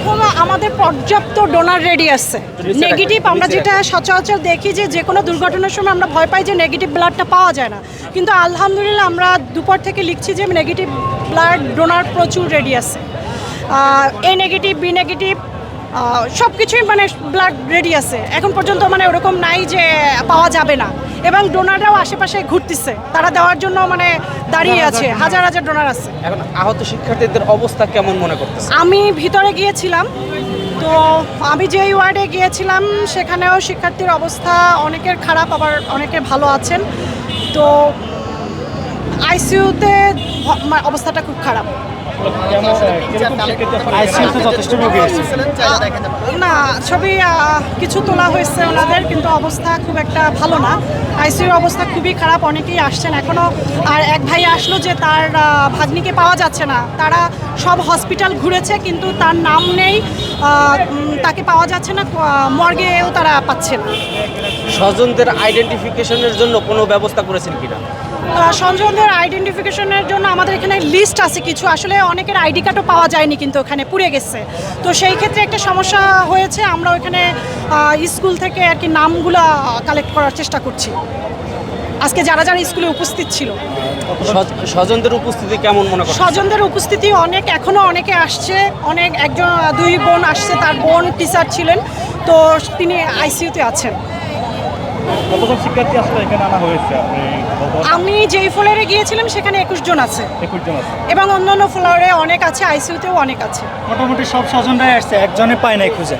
এখনও আমাদের পর্যাপ্ত ডোনার রেডি আছে। নেগেটিভ আমরা যেটা সচরাচর দেখি যে যে কোনো দুর্ঘটনার সময় আমরা ভয় পাই যে নেগেটিভ ব্লাডটা পাওয়া যায় না। কিন্তু আলহামদুলিল্লাহ আমরা দুপুর থেকে লিখছি যে নেগেটিভ ব্লাড ডোনার প্রচুর রেডি আছে। এ নেগেটিভ বি নেগেটিভ সব কিছুই মানে ব্লাড রেডি আছে। এখন পর্যন্ত মানে ওরকম নাই যে পাওয়া যাবে না। এবং ডোনাররাও আশেপাশে ঘুরতেছে। তারা দেওয়ার জন্য মানে দাঁড়িয়ে আছে। হাজার হাজার ডোনার আছে। এখন আহত শিক্ষার্থীদের অবস্থা কেমন মনে করতেছে আমি ভিতরে গিয়েছিলাম। তো আমি যেই ওয়ার্ডে গিয়েছিলাম সেখানেও শিক্ষার্থীর অবস্থা অনেকের খারাপ আবার অনেকে ভালো আছেন। তো আইসিইউতে অবস্থাটা খুব খারাপ। আইসিইউতে যথেষ্ট রোগী আছে। না ছবি কিছু তোলা হয়েছে ওনাদের, কিন্তু অবস্থা খুব একটা ভালো না। আইসিইউর অবস্থা খুবই খারাপ, অনেকেই আসছেন এখনও আর এক ভাই আসলো যে তার ভাগ্নিকে পাওয়া যাচ্ছে না। তারা সব হসপিটাল ঘুরেছে, কিন্তু তার নাম নেই তাকে পাওয়া যাচ্ছে না মর্গেও তারা পাচ্ছে না। স্বজনদের আইডেন্টিফিকেশনের জন্য কোনো ব্যবস্থা করেছেন কিনা? আহ, সঞ্জয়দের আইডেন্টিফিকেশনের জন্য আমাদের এখানে লিস্ট আছে কিছু। আসলে অনেকের আইডি কার্ডও পাওয়া যায়নি কিন্তু ওখানে পুড়ে গেছে। তো সেই ক্ষেত্রে একটা সমস্যা হয়েছে আমরা ওখানে স্কুল থেকে আর কি নামগুলো কালেক্ট করার চেষ্টা করছি। আজকে যারা যারা স্কুলে উপস্থিত ছিল। স্বজ- স্বজনদের উপস্থিতি কেমন মনে করছেন? স্বজনদের উপস্থিতি অনেক এখনও অনেকে আসছে। অনেক একজন দুই বোন আসছে তার বোন টিচার ছিলেন। তো তিনি আইসিইউতে আছেন। কতজন শিক্ষার্থী আসলে এখানে আনা হয়েছে? আমি যেই ফ্লোরে গিয়েছিলাম সেখানে একুশ জন আছে। একুশ জন আছে। এবং অন্যান্য ফ্লোরে অনেক আছে আইসিইউতেও অনেক আছে। মোটামুটি সব স্বজনরাই আসছে একজনে পায় নাই খুঁজে।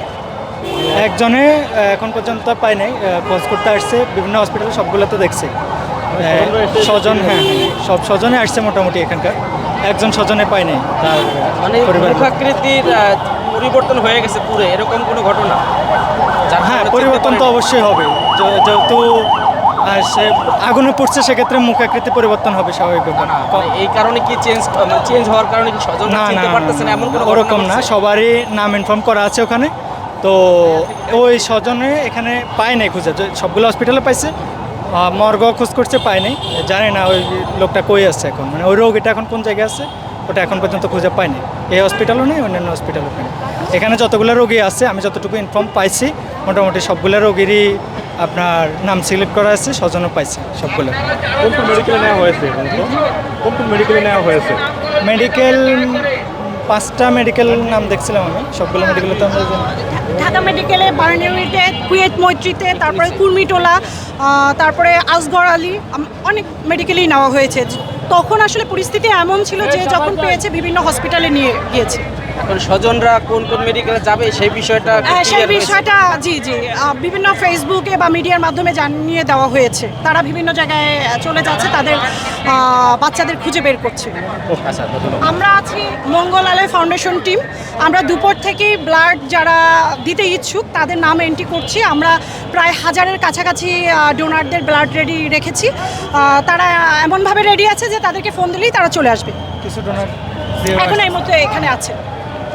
একজনে এখন পর্যন্ত পায় নাই খোঁজ করতে আসছে বিভিন্ন হসপিটালে সবগুলোতে দেখছে। এসে- স্বজন হ্যাঁ হ্যাঁ, সব স্বজনে আসছে মোটামুটি এখানকার। একজন স্বজনে পায় নাই তার মানে পরিবার পরিবর্তন হয়ে গেছে পুরো এরকম কোনো ঘটনা? হ্যাঁ পরিবর্তন তো অবশ্যই হবে। যেহেতু সে আগুনে পড়ছে সেক্ষেত্রে মুখাকৃতি পরিবর্তন হবে স্বাভাবিক ব্যাপার মানে এই কারণে কি চেঞ্জ চেঞ্জ হওয়ার কারণে কি স্বজন না না এমন কোনো ওরকম না সবারই নাম ইনফর্ম করা আছে ওখানে। তো ওই স্বজনে এখানে পায় নাই খুঁজে সবগুলো হসপিটালে পাইছে মর্গ খোঁজ করছে পায় নাই। জানি না ওই লোকটা কই আছে এখন মানে ওই রোগ এটা এখন কোন জায়গায় আছে ওটা এখন পর্যন্ত খুঁজে পায়নি এই হসপিটালও নেই অন্যান্য হসপিটালও নেই। এখানে যতগুলো রোগী আছে আমি যতটুকু ইনফর্ম পাইছি মোটামুটি সবগুলো রোগীরই আপনার নাম সিলেক্ট করা আছে স্বজনও পাইছে সবগুলো। কোন কোন মেডিকেলে নেওয়া হয়েছে? কোন কোন মেডিকেলে নেওয়া হয়েছে? মেডিকেল পাঁচটা মেডিকেল নাম দেখছিলাম আমি সবগুলো মেডিকেলে তো আমরা জানি। ঢাকা মেডিকেলে বার্নিউরিতে কুয়েত মৈত্রীতে তারপরে কুর্মিটোলা তারপরে আসগর আলী অনেক মেডিকেলেই নেওয়া হয়েছে। তখন আসলে পরিস্থিতি এমন ছিল যে যখন পেয়েছে বিভিন্ন হসপিটালে নিয়ে গিয়েছে। এখন স্বজনরা কোন কোন মেডিকেলে যাবে সেই বিষয়টা হ্যাঁ, সেই বিষয়টা জি জি। বিভিন্ন ফেসবুকে বা মিডিয়ার মাধ্যমে জানিয়ে দেওয়া হয়েছে। তারা বিভিন্ন জায়গায় চলে যাচ্ছে তাদের বাচ্চাদের খুঁজে বের করছে। আচ্ছা আমরা আছি মঙ্গল আলয় ফাউন্ডেশন টিম। আমরা দুপুর থেকেই ব্লাড যারা দিতে ইচ্ছুক তাদের নাম এন্ট্রি করছি। আমরা প্রায় হাজারের কাছাকাছি ডোনারদের ব্লাড রেডি রেখেছি। তারা এমনভাবে রেডি আছে যে তাদেরকে ফোন দিলেই তারা চলে আসবে। কিছু ডোনার এখন এই মধ্যে এখানে আছে।